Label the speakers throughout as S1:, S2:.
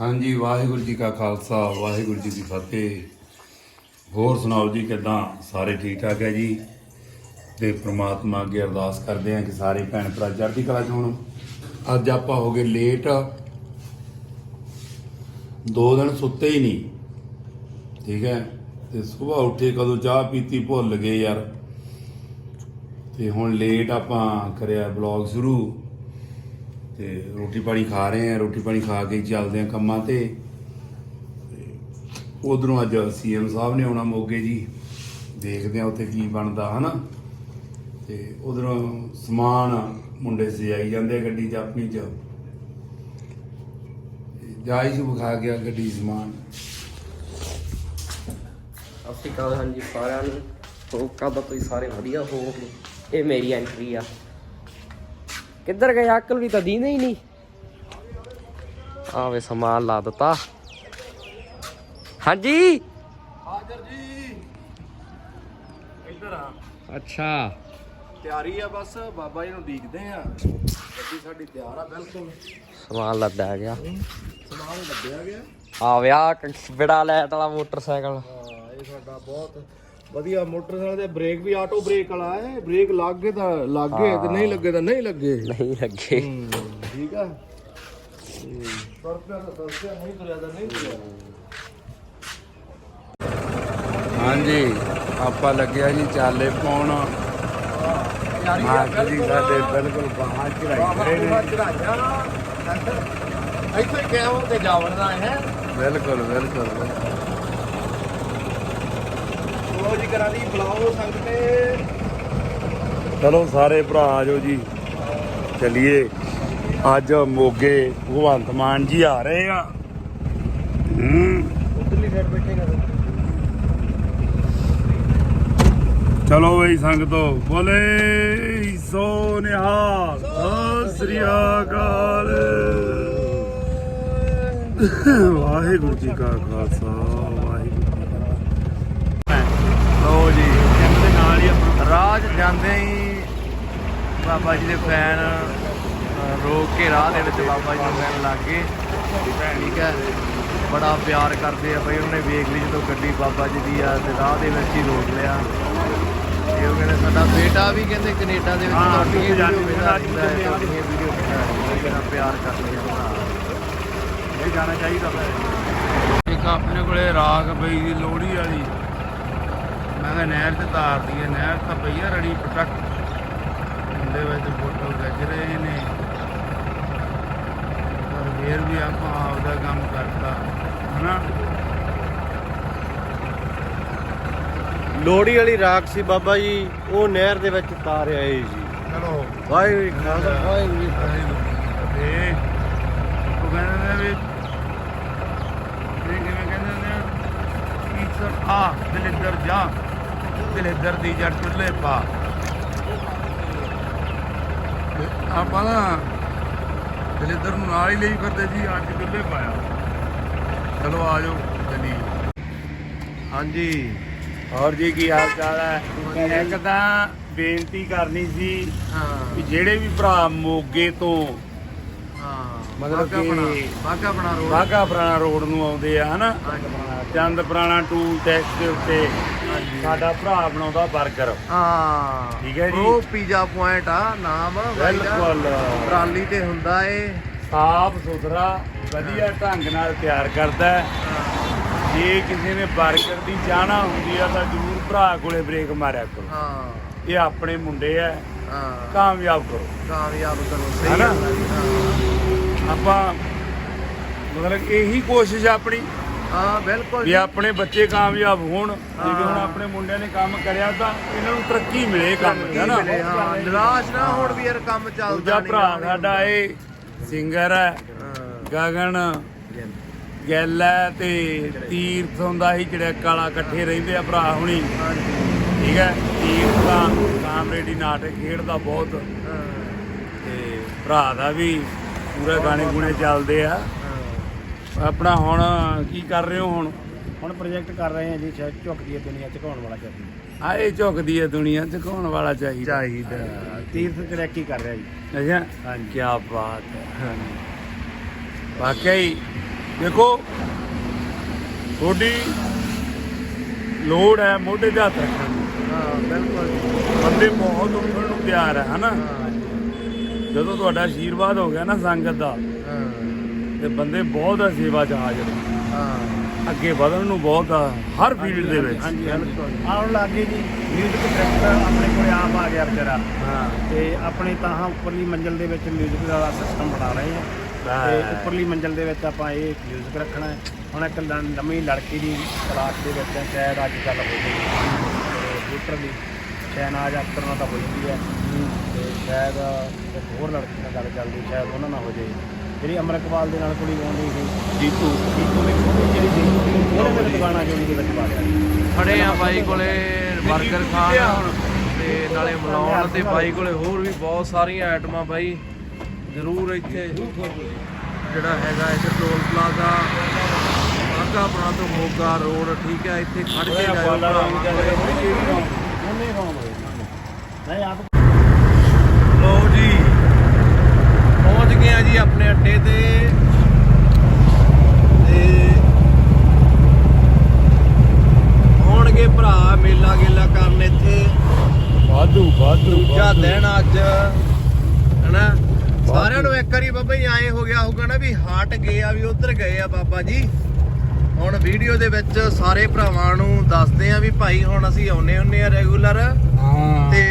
S1: ਹਾਂਜੀ, ਵਾਹਿਗੁਰੂ ਜੀ ਕਾ ਖਾਲਸਾ, ਵਾਹਿਗੁਰੂ ਜੀ ਦੀ ਫਤਿਹ। ਹੋਰ ਸੁਣਾਓ ਜੀ, ਕਿਦਾਂ? ਸਾਰੇ ਠੀਕ ਠਾਕ ਹੈ ਜੀ? ਤੇ ਪ੍ਰਮਾਤਮਾ ਅੱਗੇ ਅਰਦਾਸ ਕਰਦੇ ਹਾਂ ਕਿ ਸਾਰੇ ਭੈਣ ਭਰਾ ਚੜ੍ਹਦੀ ਕਲਾ ਚ ਹੋਣ। ਅੱਜ ਆਪਾਂ ਹੋ ਗਏ ਲੇਟ ਦੋ ਦਿਨ ਸੁੱਤੇ ਹੀ ਨਹੀਂ। ਠੀਕ ਹੈ? ਤੇ ਸਵੇਰ ਉੱਠੇ ਕਦੋਂ ਚਾਹ ਪੀਤੀ, ਭੁੱਲ ਗਏ ਯਾਰ। ਤੇ ਹੁਣ ਲੇਟ ਆਪਾਂ ਕਰਿਆ ਬਲੌਗ ਸ਼ੁਰੂ। ਤੇ ਰੋਟੀ ਪਾਣੀ ਖਾ ਰਹੇ ਆ ਰੋਟੀ ਪਾਣੀ ਖਾ ਕੇ ਚੱਲਦੇ ਆ ਕੰਮਾਂ ਤੇ। ਉਧਰੋਂ ਅੱਜ ਸੀਐਮ ਸਾਹਿਬ ਨੇ ਆਉਣਾ ਮੋਗੇ ਜੀ। ਦੇਖਦੇ ਆ ਉੱਥੇ ਕੀ ਬਣਦਾ, ਹਨਾ? ਤੇ ਉਧਰੋਂ ਸਮਾਨ ਮੁੰਡੇ ਸਜਾਈ ਜਾਂਦੇ ਆ ਗੱਡੀ 'ਚ, ਆਪਣੀ 'ਚ। ਤੇ ਜਾਈ ਸ਼ੁਭ ਖਾ ਗਿਆ ਗੱਡੀ ਸਮਾਨ।
S2: ਸਤਿ ਸ਼੍ਰੀ ਅਕਾਲ, ਹਾਂਜੀ ਸਾਰਿਆਂ ਨੂੰ। ਹੋਪ ਕਰਦਾ ਤੁਸੀਂ ਸਾਰੇ ਵਧੀਆ ਹੋਵੋਗੇ? ਇਹ ਮੇਰੀ ਐਂਟਰੀ ਆ। ਕਿੱਧਰ ਗਏ? ਅਕਲ ਵੀ ਤਾਂ ਦੀਨੇ ਹੀ ਨਹੀਂ। ਆਵੇ ਸਮਾਨ ਲਾ ਦਿੱਤਾ। ਹਾਂਜੀ?
S3: ਹਾਜ਼ਰ ਜੀ। ਇੱਧਰ ਆ।
S2: ਅੱਛਾ।
S3: ਤਿਆਰੀ ਆ ਬਸ ਬਾਬਾ ਜੀ ਨੂੰ ਡੀਕਦੇ ਆ। ਗੱਡੀ ਸਾਡੀ ਤਿਆਰ ਆ ਬਿਲਕੁਲ।
S2: ਸਮਾਨ ਲੱਦਿਆ ਗਿਆ।
S3: ਸਮਾਨ ਲੱਦਿਆ ਗਿਆ।
S2: ਆ ਵਿਆਹ ਬੜਾ ਲੈਟ ਵਾਲਾ ਮੋਟਰਸਾਈਕਲ।
S3: ਹਾਂ ਇਹ ਸਾਡਾ ਬਹੁਤ ਵਧੀਆ ਮੋਟਰਸਾਈਕਲ ਦੇ ਬ੍ਰੇਕ ਵੀ ਆਟੋ ਬ੍ਰੇਕ ਵਾਲਾ ਹੈ। ਬ੍ਰੇਕ ਲੱਗ ਗਏ ਤਾਂ ਲੱਗ ਗਏ ਤੇ ਨਹੀਂ ਲੱਗੇ ਤਾਂ ਨਹੀਂ ਲੱਗੇ।
S2: ਨਹੀਂ ਲੱਗੇ।
S3: ਠੀਕ ਆ। ਪਰ ਪਿਆ ਤਾਂ ਦੱਸਿਆ ਨਹੀਂ ਤੁਰਿਆ ਤਾਂ ਨਹੀਂ ਤੁਰਿਆ।
S1: ਹਾਂਜੀ ਆਪਾਂ ਲੱਗਿਆ ਜੀ ਚਾਲੇ ਪਾਉਣ। ਮਾਸਟਰ ਜੀ ਸਾਡੇ ਬਿਲਕੁਲ ਬਾਹਰ ਚੜਾਈ
S3: ਇੱਥੇ ਕਿਹਾ ਤੇ ਜਾਵੜਨਾ ਹੈ
S1: ਬਿਲਕੁਲ ਬਿਲਕੁਲ ਬਿਲਕੁਲ।
S3: ਲੋ ਜੀ ਕਰਾਂ ਦੀ ਬੁਲਾਓ ਸੰਗਤੇ
S1: ਚਲੋ ਸਾਰੇ ਭਰਾ ਆ ਜਾਓ ਜੀ। ਚਲਿਏ। ਅੱਜ ਮੋਗੇ ਭਗਵੰਤ ਮਾਨ ਜੀ ਆ ਰਹੇ ਆ। ਚਲੋ ਬਈ ਸੰਗਤੋ ਬੋਲੇ ਸੋ ਨਿਹਾਲ। ਸਤਿ ਸ੍ਰੀ ਅਕਾਲ। ਵਾਹਿਗੁਰੂ ਜੀ ਕਾ ਖਾਲਸਾ ਵਾਹਿਗੁਰੂ ਜੀ ਕੀ ਜੀ। ਦੇ ਨਾਲ ਹੀ ਆਪਣਾ ਰਾਜ ਜਾਂਦੇ ਹੀ ਬਾਬਾ ਜੀ ਦੇ ਫੈਨ ਰੋਕ ਕੇ ਰਾਹ ਦੇ ਵਿੱਚ ਬਾਬਾ ਜੀ ਨੂੰ ਮਿਲਣ ਲੱਗ ਗਏ। ਠੀਕ ਹੈ। ਬੜਾ ਪਿਆਰ ਕਰਦੇ ਆ ਬਈ ਉਹਨੇ ਵੇਖ ਲਈ ਜਦੋਂ ਗੱਡੀ ਬਾਬਾ ਜੀ ਦੀ ਆ ਤੇ ਰਾਹ ਦੇ ਵਿੱਚ ਹੀ ਰੋਕ ਲਿਆ। ਤੇ ਉਹ ਕਹਿੰਦੇ ਸਾਡਾ ਬੇਟਾ ਵੀ ਕਹਿੰਦੇ ਕੈਨੇਡਾ ਦੇ ਵਿੱਚ ਤੁਹਾਡੀ ਵੀਡੀਓ ਬਣਾ ਪਿਆਰ ਕਰਦੇ ਆ ਇਹ ਜਾਣਾ ਚਾਹੀਦਾ ਇੱਕ ਆਪਣੇ ਕੋਲੇ ਰਾਗ ਪਈ ਦੀ ਲੋਹੜੀ ਵਾਲੀ ਮੈਂ ਕਿਹਾ ਨਹਿਰ ਤੇ ਤਾਰਦੀ ਹੈ ਨਹਿਰ ਤਾਂ ਪਈ ਆ ਰੜੀ ਪਟਕ। ਉਹਦੇ ਵਿੱਚ ਫੋਟੋ ਖਿੱਚ ਰਹੇ ਨੇ। ਪਰ ਫੇਰ ਵੀ ਆਪਾਂ ਆਪਦਾ ਕੰਮ ਕਰਦਾ ਹਨਾ?
S3: ਲੋੜੀ ਵਾਲੀ ਰਾਖ ਸੀ ਬਾਬਾ ਜੀ ਉਹ ਨਹਿਰ ਦੇ ਵਿੱਚ ਤਾਰਿਆ ਏ ਜੀ।
S1: ਚਲੋ।
S3: ਵਾਹਿਗੁਰੂ ਜੀ ਕਾ ਖਾਲਸਾ ਵਾਹਿਗੁਰੂ ਜੀ ਕੀ।
S1: ਤੇ ਉਹ ਕਹਿੰਦੇ ਨੇ ਵੀ ਇਹ ਕਿਵੇਂ ਕਹਿੰਦੇ ਨੇ? ਇੱਕ ਆ ਦਲਿੱਦਰ ਜਾ। ਦਲਿੱਦਰ ਦੀ ਜੜ ਚੁੱਲੇ ਪਾ। ਆਪਾਂ ਨਾ ਦਲਿੱਦਰ ਨੂੰ ਨਾਲ ਹੀ ਲਈ ਫਿਰਦੇ ਜੀ ਅੱਜ ਚੁੱਲੇ ਪਾਇਆ। ਚਲੋ ਆ ਜਾਓ ਚੱਲੀਏ
S3: ਹਾਂਜੀ।
S1: ਹੋਰ ਜੀ ਕੀ ਹਾਲ ਚਾਲ ਹੈ? ਇੱਕ ਤਾਂ ਬੇਨਤੀ ਕਰਨੀ ਸੀ
S3: ਹਾਂ।
S1: ਵੀ ਜਿਹੜੇ ਵੀ ਭਰਾ ਮੋਗੇ ਤੋਂ
S3: ਹਾਂ।
S1: ਮਤਲਬ
S3: ਬਣਾ
S1: ਕਿ
S3: ਬਾਗਾ ਬਣਾ ਰੋਡ।
S1: ਬਾਗਾ ਪੁਰਾਣਾ ਰੋਡ ਨੂੰ ਆਉਂਦੇ ਆ ਹਨਾ? ਚੰਦ ਪੁਰਾਣਾ ਟੂਲ ਟੈਕਸ ਦੇ ਉੱਤੇ ਸਾਡਾ ਭਰਾ ਬਣਾਉਂਦਾ 버ਗਰ
S3: ਹਾਂ।
S1: ਠੀਕ ਹੈ ਜੀ।
S3: ਉਹ ਪੀਜ਼ਾ ਪੁਆਇੰਟ ਆ ਨਾਮ ਬਾਈ ਦਾ।
S1: ਬਿਲਕੁਲ।
S3: ਟਰਾਲੀ ਤੇ ਹੁੰਦਾ ਏ।
S1: ਸਾਫ਼ ਸੁਥਰਾ ਵਧੀਆ ਢੰਗ ਨਾਲ ਤਿਆਰ ਕਰਦਾ ਹੈ। ਜੇ ਕਿਸੇ ਨੇ 버ਗਰ ਦੀ ਚਾਹਨਾ ਹੁੰਦੀ ਆ ਤਾਂ ਜ਼ਰੂਰ ਭਰਾ ਕੋਲੇ ਬ੍ਰੇਕ ਮਾਰਿਆ ਕਰੋ।
S3: ਹਾਂ।
S1: ਇਹ ਆਪਣੇ ਮੁੰਡੇ ਆ।
S3: ਹਾਂ।
S1: ਕਾਮਯਾਬ ਕਰੋ।
S3: ਕਾਮਯਾਬ ਕਰੋ ਸਹੀ
S1: ਹਨਾ?
S3: ਗੱਲ ਆ ਜੀ, ਹਾਂ।
S1: ਆਪਾਂ ਮਤਲਬ ਇਹੀ ਕੋਸ਼ਿਸ਼ ਆ ਆਪਣੀ।
S3: ਹਾਂ ਬਿਲਕੁਲ
S1: ਵੀ। ਆਪਣੇ ਬੱਚੇ ਕਾਮਯਾਬ ਹੋਣ ਜਿਵੇਂ ਹੁਣ। ਆਪਣੇ ਮੁੰਡਿਆਂ ਨੇ ਕੰਮ ਕਰਿਆ ਤਾਂ ਇਹਨਾਂ ਨੂੰ ਤਰੱਕੀ ਮਿਲੇ ਕੰਮ ਹੈ ਨਾ
S3: ਮਿਲੇ, ਹਾਂ ਨਿਰਾਸ਼ ਨਾ ਹੋਣ ਵੀ ਯਾਰ ਕੰਮ ਚੱਲਦਾ
S1: ਦੂਜਾ
S3: ਨੀ
S1: ਭਰਾ। ਸਾਡਾ ਇਹ ਸਿੰਗਰ ਹੈ
S3: ਹਾਂ।
S1: ਗਗਨ ਗਿੱਲ ਹੈ ਤੇ ਤੀਰਥ ਹੁੰਦਾ ਸੀ ਚੜੈਕ ਵਾਲਾ ਇਕੱਠੇ ਰਹਿੰਦੇ ਆ ਭਰਾ ਹੁਣੀ
S3: ਹਾਂਜੀ
S1: ਠੀਕ ਹੈ ਤੀਰਥ ਦਾ ਕਾਮਰੇਡੀ ਨਾਟਕ ਖੇਡਦਾ ਬਹੁਤ
S3: ਹਾਂ,
S1: ਤੇ ਭਰਾ ਦਾ ਵੀ ਪੂਰੇ ਗਾਣੇ ਗੁਣੇ ਚੱਲਦੇ ਆ। ਆਪਣਾ ਹੁਣ ਕੀ ਕਰ ਰਹੇ ਹੋ ਹੁਣ?
S3: ਹੁਣ ਪ੍ਰੋਜੈਕਟ ਕਰ ਰਹੇ ਹਾਂ ਜੀ ਸ਼ਾਇਦ ਝੁਕਦੀ ਹੈ ਦੁਨੀਆ ਝੁਕਾਉਣ ਵਾਲਾ ਚਾਹੀਦਾ।
S1: ਆਏ ਝੁਕਦੀ ਹੈ ਦੁਨੀਆ ਝੁਕਾਉਣ ਵਾਲਾ ਚਾਹੀਦਾ।
S3: ਚਾਹੀਦਾ। ਤੀਰਥ ਤਰੱਕੀ ਕਰ ਰਿਹਾ ਜੀ।
S1: ਅੱਛਾ।
S3: ਹਾਂਜੀ।
S1: ਕੀ ਬਾਤ ਹੈ। ਵਾਕਈ
S4: ਦੇਖੋ ਤੁਹਾਡੀ ਲੋੜ ਹੈ ਮੋਢੇ ਤੇ ਹੱਥ ਰੱਖਣ ਦੀ।
S3: ਹਾਂ ਬਿਲਕੁਲ।
S4: ਬੰਦੇ ਬਹੁਤ ਉੱਠਣ ਨੂੰ ਤਿਆਰ ਹੈ ਹਨਾ? ਜਦੋਂ ਤੁਹਾਡਾ ਆਸ਼ੀਰਵਾਦ ਹੋ ਗਿਆ ਨਾ ਸੰਗਤ ਦਾ ਤੇ ਬੰਦੇ ਬਹੁਤ ਆ ਸੇਵਾ 'ਚ ਹਾਜ਼ਰ
S3: ਹਾਂ।
S4: ਅੱਗੇ ਵਧਣ ਨੂੰ ਬਹੁਤ ਆ ਹਰ ਫੀਲਡ ਦੇ ਵਿੱਚ।
S5: ਹਾਂਜੀ ਆਉਣ ਲੱਗੇ ਜੀ। ਮਿਊਜ਼ਿਕ ਡਾਇਰੈਕਟਰ ਆਪਣੇ ਕੋਲ ਆਪ ਆ ਗਿਆ ਵਿਚਾਰਾ।
S3: ਹਾਂ।
S5: ਤੇ ਆਪਣੇ ਤਾਂ ਉੱਪਰਲੀ ਮੰਜ਼ਲ ਦੇ ਵਿੱਚ ਮਿਊਜ਼ਿਕ ਦਾ ਸਿਸਟਮ ਬਣਾ ਰਹੇ ਹਾਂ ਤੇ ਉੱਪਰਲੀ ਮੰਜ਼ਲ ਦੇ ਵਿੱਚ ਆਪਾਂ ਇਹ ਮਿਊਜ਼ਿਕ ਰੱਖਣਾ ਹੈ। ਹੁਣ ਇੱਕ ਨਵੀਂ ਲੜਕੀ ਦੀ ਕਲਾਸ ਦੇ ਵਿੱਚ ਹੈ, ਸ਼ਾਇਦ ਅੱਜ ਕੱਲ ਹੋ ਗਈ। ਕੰਪਿਊਟਰ ਦੀ ਸ਼ਹਿਨਾਜ਼ ਅਖਤਰ ਨਾਲ ਤਾਂ ਹੋ ਜਾਂਦੀ ਹੈ। ਤੇ ਸ਼ਾਇਦ ਇੱਕ ਹੋਰ ਲੜਕੀ ਨਾਲ ਗੱਲ ਚੱਲਦੀ ਸ਼ਾਇਦ ਉਹਨਾਂ ਨਾਲ ਹੋ ਜਾਏ। ਜਿਹੜੀ ਅਮਰਕਵਾਲ ਦੇ ਨਾਲ ਕੁੜੀ ਗਾਉਂਦੀ ਸੀ। ਜੀਤੂ। ਜੀਤੂ ਨੇ ਜਿਹੜੀ ਸੀ ਉਹਨੇ ਮੇਰੇ ਗਾਣਾ ਜੋੜੀ ਦੇ ਵਿੱਚ ਪਾ ਲਿਆ।
S3: ਖੜੇ ਆ ਬਾਈ ਕੋਲੇ 버ਗਰ ਖਾਣ। ਤੇ ਨਾਲੇ ਮਲਾਉਣ ਤੇ ਬਾਈ ਕੋਲੇ ਹੋਰ ਵੀ ਬਹੁਤ ਸਾਰੀਆਂ ਆਈਟਮਾਂ ਬਾਈ। ਜ਼ਰੂਰ ਇੱਥੇ ਜਿਹੜਾ ਹੈਗਾ ਇੱਥੇ ਟੋਲ ਪਲਾਜ਼ਾ ਆਗਾ ਬਣਾ ਤੋਂ ਮੋਗਾ ਰੋਡ ਠੀਕ ਹੈ ਇੱਥੇ ਖੜ ਕੇ ਜਾਓ ਭਰਾਵਾਂ ਕੋਲੇ।
S5: ਨਹੀਂ ਆਪ
S3: ਲੋ ਜੀ। ਆ ਜੀ ਆਪਣੇ ਅੱਡੇ ਤੇ। ਤੇ ਆਉਣਗੇ ਭਰਾ ਮੇਲਾ ਗੇਲਾ ਕਰਨ ਇੱਥੇ।
S4: ਵਾਧੂ ਵਾਧੂ
S3: ਦੂਜਾ ਦਿਨ ਅੱਜ ਹਨਾ? ਸਾਰਿਆਂ ਨੂੰ ਇੱਕ ਵਾਰੀ ਬਾਬਾ ਜੀ ਐਂ ਹੋ ਗਿਆ ਹੋਊਗਾ ਨਾ ਵੀ ਹਟ ਗਏ ਆ ਵੀ ਉਧਰ ਗਏ ਆ ਬਾਬਾ ਜੀ। ਹੁਣ ਵੀਡੀਓ ਦੇ ਵਿੱਚ ਸਾਰੇ ਭਰਾਵਾਂ ਨੂੰ ਦੱਸਦੇ ਆ ਵੀ ਭਾਈ ਹੁਣ ਅਸੀਂ ਆਉਨੇ ਹੁੰਨੇ ਆ ਰੈਗੂਲਰ
S4: ਹਾਂ।
S3: ਤੇ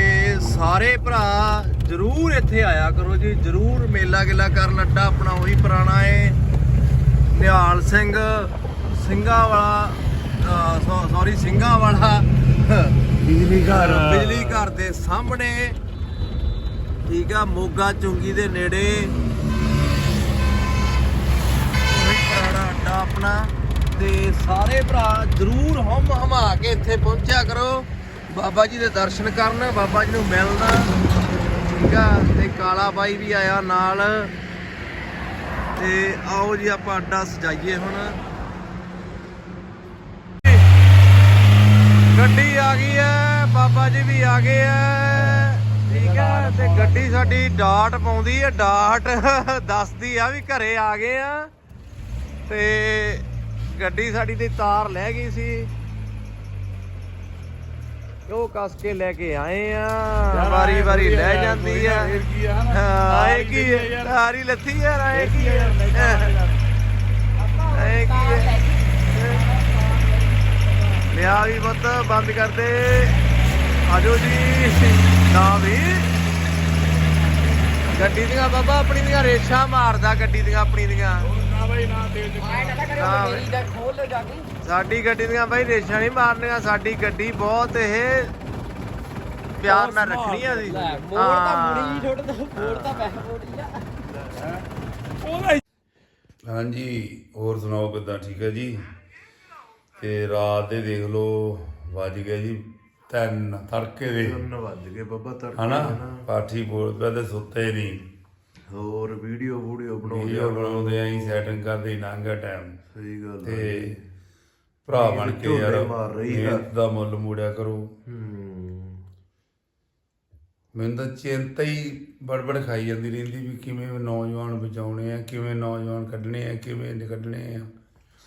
S3: ਸਾਰੇ ਭਰਾ ਜਰੂਰ ਇੱਥੇ ਆਇਆ ਕਰੋ ਜੀ ਜਰੂਰ ਮੇਲਾ ਗਿਲਾ ਕਰਨ ਅੱਡਾ ਆਪਣਾ ਉਹੀ ਪੁਰਾਣਾ ਏ। ਨਿਹਾਲ ਸਿੰਘ ਸਿੰਘਾਂ ਵਾਲਾ ਸੌਰੀ ਸਿੰਘਾਂ ਵਾਲਾ
S4: ਬਿਜਲੀ ਘਰ।
S3: ਬਿਜਲੀ ਘਰ ਦੇ ਸਾਹਮਣੇ। ਠੀਕ ਆ ਮੋਗਾ ਚੁੰਗੀ ਦੇ ਨੇੜੇ। ਉਹੀ ਪੁਰਾਣਾ ਅੱਡਾ ਆਪਣਾ। ਤੇ ਸਾਰੇ ਭਰਾ ਜਰੂਰ ਹਮ ਹਮਾ ਕੇ ਇੱਥੇ ਪਹੁੰਚਿਆ ਕਰੋ। ਬਾਬਾ ਜੀ ਦੇ ਦਰਸ਼ਨ ਕਰਨ ਬਾਬਾ ਜੀ ਨੂੰ ਮਿਲਣਾ। ਠੀਕ ਆ ਤੇ ਕਾਲਾ ਬਾਈ ਵੀ ਆਇਆ ਨਾਲ। ਤੇ ਆਓ ਜੀ ਆਪਾਂ ਅੱਡਾ ਸਜਾਈਏ ਹੁਣ। ਗੱਡੀ ਆ ਗਈ ਹੈ, ਬਾਬਾ ਜੀ ਵੀ ਆ ਗਏ ਹੈ। ਠੀਕ ਹੈ, ਤੇ ਗੱਡੀ ਸਾਡੀ ਡਾਟ ਪਾਉਂਦੀ ਹੈ, ਡਾਟ ਦੱਸਦੀ ਆ ਵੀ ਘਰੇ ਆ ਗਏ ਆ। ਤੇ ਗੱਡੀ ਸਾਡੀ ਦੀ ਤਾਰ ਲੈ ਗਈ ਸੀ। ਉਹ ਕੱਸ ਕੇ ਲੈ ਕੇ ਆਏ ਆ। ਵਾਰੀ ਵਾਰੀ ਲੈ ਜਾਂਦੀ ਆ। ਹਾਂ ਇਹ ਕੀ ਹੈ ਤਾਰੀ ਲੱਥੀ ਯਾਰ ਆਏ ਕੀ ਹੈ ਇਹ ਕੀ ਹੈ ਲਿਆ ਵੀ ਮਤ ਬੰਦ ਕਰ ਦੇ। ਆਜੋ ਜੀ ਨਾ ਵੀ। ਗੱਡੀ ਦੀਆਂ ਬਾਬਾ ਆਪਣੀ ਦੀਆਂ ਰੇਸ਼ਾਂ ਮਾਰਦਾ ਗੱਡੀ ਦੀਆਂ ਆਪਣੀ ਦੀਆਂ।
S4: ਨਾ ਬਾਈ ਨਾ ਤੇਲ ਚ
S3: ਨਾ ਬਈ।
S2: ਖੋਲ ਲੈ ਜਾ ਕੇ।
S3: ਸਾਡੀ ਗੱਡੀ ਦੀਆਂ ਬਾਈ ਰੇਸ਼ਾਂ ਨਹੀਂ ਮਾਰਨੀਆਂ ਸਾਡੀ ਗੱਡੀ ਬਹੁਤ ਇਹ ਪਿਆਰ ਨਾਲ ਰੱਖਣੀ ਆ ਸੀ
S2: ਮੋੜ ਤਾਂ ਮੁੜੀ ਛੋੜ ਦਾ ਮੋੜ ਤਾਂ ਪੈ ਮੋੜੀ ਆ।
S1: ਹਾਂਜੀ ਹੋਰ ਸੁਣਾਓ ਕਿਦਾਂ ਠੀਕ ਹੈ ਜੀ? ਤੇ ਰਾਤ ਦੇ ਦੇਖ ਲਓ ਵੱਜ ਗਿਆ ਜੀ ਤਿੰਨ ਤੜਕੇ ਦੇ।
S6: ਵੱਜ ਗਏ ਬੱਬਾ ਤੜਕੇ
S1: ਹਨਾ? ਪਾਠੀ ਬੋਲ ਪਿਆ ਤੇ ਸੁੱਤੇ ਨਹੀਂ।
S6: ਹੋਰ ਵੀਡੀਓ ਵੀਡੀਓ ਬਣਾਉਂਦੇ
S1: ਆਂ। ਸੈਟਿੰਗ ਕਰਦੇ ਨਾਂਗਾ ਟਾਈਮ
S6: ਸਹੀ ਗੱਲ।
S1: ਤੇ ਭਰਾ ਬਣ ਕੇ ਯਾਰ
S6: ਮਾਰ ਰਹੀ ਆ।
S1: ਦਾ ਮੁੱਲ ਮੋੜਿਆ ਕਰੋ।
S6: ਹੂੰ।
S1: ਮੈਨੂੰ ਤਾਂ ਚਿੰਤਾ ਹੀ ਬੜਬੜ ਖਾਈ ਜਾਂਦੀ ਰਹਿੰਦੀ ਵੀ ਕਿਵੇਂ ਨੌਜਵਾਨ ਬਚਾਉਣੇ ਆ ਕਿਵੇਂ ਨੌਜਵਾਨ ਕੱਢਣੇ ਆ ਕਿਵੇਂ ਕੱਢਣੇ ਆ।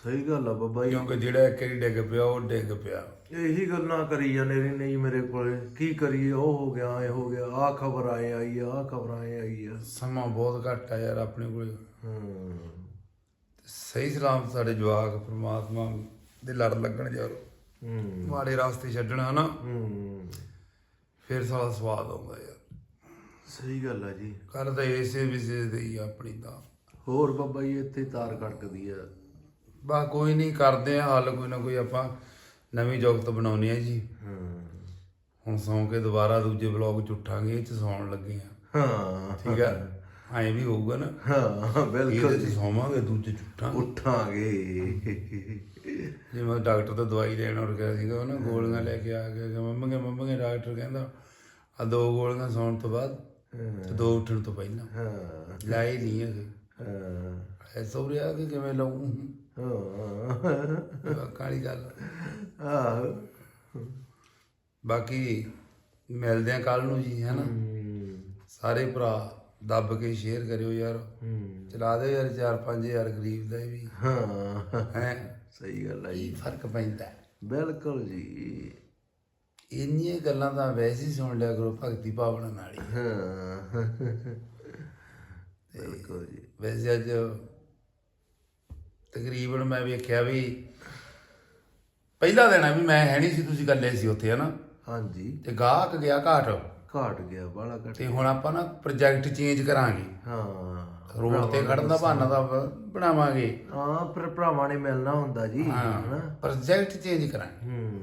S6: ਸਹੀ ਗੱਲ ਆ ਬੱਬਾ ਜੀ।
S1: ਕਿਉਂਕਿ ਜਿਹੜਾ ਇੱਕ ਵਾਰੀ ਡਿੱਗ ਪਿਆ ਉਹ ਡਿੱਗ ਪਿਆ।
S6: ਇਹੀ ਗੱਲਾਂ ਕਰੀ ਜਾਂਦੇ ਨੇ ਨਹੀਂ ਮੇਰੇ ਕੋਲੇ ਕੀ ਕਰੀਏ ਉਹ ਹੋ ਗਿਆ ਇਹ ਹੋ ਗਿਆ ਆਹ ਖਬਰ ਆਏ ਆਈ ਆ ਖਬਰ ਆਏ ਆਈ ਆ।
S1: ਸਮਾਂ ਬਹੁਤ ਘੱਟ ਆ ਯਾਰ ਆਪਣੇ ਕੋਲ।
S6: ਹੂੰ।
S1: ਸਹੀ ਸਲਾਮ ਸਾਡੇ ਜਵਾਕ ਪ੍ਰਮਾਤਮਾ ਦੇ ਲੜ ਲੱਗਣ ਯਾਰ।
S6: ਹੂੰ।
S1: ਮਾੜੇ ਰਾਸਤੇ ਛੱਡਣਾ ਨਾ।
S6: ਹੂੰ।
S1: ਫਿਰ ਸਾਲਾ ਸਵਾਦ ਆਉਂਦਾ ਯਾਰ।
S6: ਸਹੀ ਗੱਲ ਆ ਜੀ।
S1: ਕਰ ਤਾਂ ਇਸੇ ਵਿਸ਼ੇ ਦੇ ਹੀ ਆ ਆਪਣੀ ਤਾਂ।
S6: ਹੋਰ ਬੱਬਾ ਜੀ ਇੱਥੇ ਤਾਰ ਕੜਕਦੀ ਆ।
S1: ਬਾ ਕੋਈ ਨਹੀਂ ਕਰਦੇ ਆ ਹੱਲ ਕੋਈ ਨਾ ਕੋਈ ਆਪਾਂ ਨਵੀਂ ਜੁਗਤ ਬਣਾਉਣੀ ਹੈ ਜੀ।
S6: ਹੂੰ।
S1: ਹੁਣ ਸੌਂ ਕੇ ਦੁਬਾਰਾ ਦੂਜੇ ਬਲੌਗ ਚ ਉੱਠਾਂਗੇ ਇਹ ਚ ਸੌਣ ਲੱਗੇ ਆ।
S6: ਹਾਂ।
S1: ਠੀਕ ਆ? ਐਂ ਵੀ ਹੋਊਗਾ ਨਾ।
S6: ਹਾਂ ਬਿਲਕੁਲ
S1: ਚ ਸੌਵਾਂਗੇ ਦੂਜੇ ਚ ਉੱਠਾਂਗੇ।
S6: ਉੱਠਾਂਗੇ।
S1: ਜਿਵੇਂ ਡਾਕਟਰ ਤੋਂ ਦਵਾਈ ਲੈਣ ਉਰ ਗਿਆ ਸੀਗਾ ਉਹ ਨਾ ਗੋਲੀਆਂ ਲੈ ਕੇ ਆ ਗਿਆ ਕਿ ਮੰਮਗੇ ਮੰਮਗੇ ਡਾਕਟਰ ਕਹਿੰਦਾ ਆ ਦੋ ਗੋਲੀਆਂ ਸੌਣ ਤੋਂ ਬਾਅਦ ਤੇ ਦੋ ਉੱਠਣ ਤੋਂ ਪਹਿਲਾਂ।
S6: ਹਾਂ।
S1: ਲਾਏ ਨਹੀਂ
S6: ਹਾਂ।
S1: ਹੋ ਰਿਹਾ ਕਿ ਕਿਵੇਂ ਲਾਉਂ
S6: ਹਾਂ।
S1: ਕਾਲੀ ਗੱਲ
S6: ਆਹੋ।
S1: ਬਾਕੀ ਮਿਲਦੇ ਆ ਕੱਲ ਨੂੰ ਜੀ ਹੈਨਾ ਸਾਰੇ ਭਰਾ। ਦੱਬ ਕੇ ਸ਼ੇਅਰ ਕਰਿਓ ਯਾਰ।
S3: ਹੂੰ।
S1: ਚਲਾ ਦਿਓ ਯਾਰ 4-5000 ਗਰੀਬ ਦਾ ਵੀ।
S3: ਹਾਂ।
S1: ਹੈ?
S3: ਸਹੀ ਗੱਲ ਹੈ ਜੀ।
S1: ਫ਼ਰਕ ਪੈਂਦਾ? ਹੈ?
S3: ਬਿਲਕੁਲ ਜੀ।
S1: ਇੰਨੀਆਂ ਗੱਲਾਂ ਤਾਂ ਵੈਸੇ ਹੀ ਸੁਣ ਲਿਆ ਕਰੋ ਭਗਤੀ ਭਾਵਨਾ ਨਾਲ ਹੀ।
S3: ਹਾਂ। ਬਿਲਕੁਲ ਜੀ।
S1: ਵੈਸੇ ਅੱਜ ਤਕਰੀਬਨ ਮੈਂ ਵੇਖਿਆ ਵੀ ਪਹਿਲਾ ਦਿਨ ਆ ਵੀ ਮੈਂ ਹੈ ਨਹੀਂ ਸੀ ਤੁਸੀਂ ਇਕੱਲੇ ਸੀ ਉੱਥੇ ਹਨਾ?
S3: ਹਾਂਜੀ।
S1: ਤੇ ਗਾਹਕ ਗਿਆ ਘਾਟ।
S3: ਘਾਟ ਗਿਆ ਬਾਲਾ ਘਟ
S1: ਤੇ ਹੁਣ ਆਪਾਂ ਨਾ ਪ੍ਰੋਜੈਕਟ ਚੇਂਜ ਕਰਾਂਗੇ।
S3: ਹਾਂ
S1: ਰੋਡ ਤੇ ਖੜਨ ਦਾ ਬਹਾਨਾ ਤਾਂ ਬਣਾਵਾਂਗੇ।
S3: ਹਾਂ ਫਿਰ ਭਰਾਵਾਂ ਨੇ ਮਿਲਣਾ ਹੁੰਦਾ ਜੀ
S1: ਹਾਂ
S3: ਹਨਾ।
S1: ਪ੍ਰੋਜੈਕਟ ਚੇਂਜ ਕਰਾਂਗੇ।
S3: ਹੂੰ।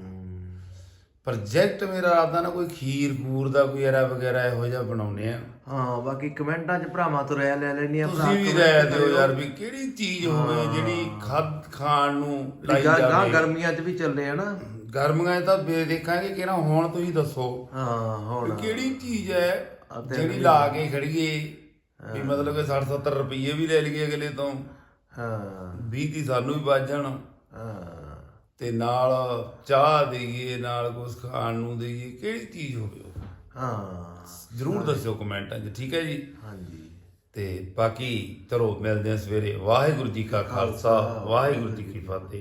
S1: ਪ੍ਰੋਜੈਕਟ ਮੇਰਾ ਇਰਾਦਾ ਨਾ ਕੋਈ ਖੀਰ ਖੂਰ ਦਾ ਕੋਈ ਐਰਾ ਵਗੈਰਾ ਇਹੋ ਜਿਹਾ ਬਣਾਉਨੇ ਆ।
S3: ਹਾਂ ਬਾਕੀ ਕਮੈਂਟਾਂ 'ਚ ਭਰਾਵਾਂ ਤੋਂ ਰਾਇ ਲੈ ਲੈਣੀ ਆ
S1: ਤੁਸੀਂ ਵੀ ਰਾਇ ਦਿਓ ਯਾਰ ਵੀ ਕਿਹੜੀ ਚੀਜ਼ ਹੋਵੇ ਜਿਹੜੀ ਖਾਦ ਖਾਣ ਨੂੰ ਲਾਈ
S3: ਗਾਂ
S1: ਜਾਵੇ।
S3: ਗਰਮੀਆਂ 'ਚ ਵੀ ਚੱਲੇ ਆ ਨਾ।
S1: ਗਰਮੀਆਂ 'ਚ ਤਾਂ ਵੇ ਦੇਖਾਂਗੇ ਕਿ ਨਾ ਹੁਣ ਤੁਸੀਂ ਦੱਸੋ।
S3: ਹਾਂ
S1: ਵੀ
S3: ਹੁਣ
S1: ਕਿਹੜੀ ਚੀਜ਼ ਹੈ
S3: ਅਤੇ
S1: ਜਿਹੜੀ ਲਾ ਕੇ ਖੜੀਏ? ਵੀ ਮਤਲਬ ਕਿ 60 70 ਰੁਪਏ ਵੀ ਲੈ ਲਈਏ ਅਗਲੇ ਤੋਂ।
S3: ਹਾਂ।
S1: 20 ਦੀ ਸਾਨੂੰ ਵੀ ਵੱਜ ਜਾਣ।
S3: ਹਾਂ।
S1: ਤੇ ਨਾਲ ਚਾਹ ਦੇਈਏ ਨਾਲ ਕੁਝ ਖਾਣ ਨੂੰ ਦੇਈਏ ਕਿਹੜੀ ਚੀਜ਼ ਹੋਵੇ ਉਹ?
S3: ਹਾਂ।
S1: ਜ਼ਰੂਰ ਦੱਸਿਓ ਕਮੈਂਟਾਂ 'ਚ ਠੀਕ ਹੈ ਜੀ?
S3: ਹਾਂਜੀ।
S1: ਤੇ ਬਾਕੀ ਚਲੋ ਮਿਲਦੇ ਹਾਂ ਸਵੇਰੇ। ਵਾਹਿਗੁਰੂ ਜੀ ਕਾ ਖਾਲਸਾ ਵਾਹਿਗੁਰੂ ਜੀ ਕੀ ਫਤਿਹ।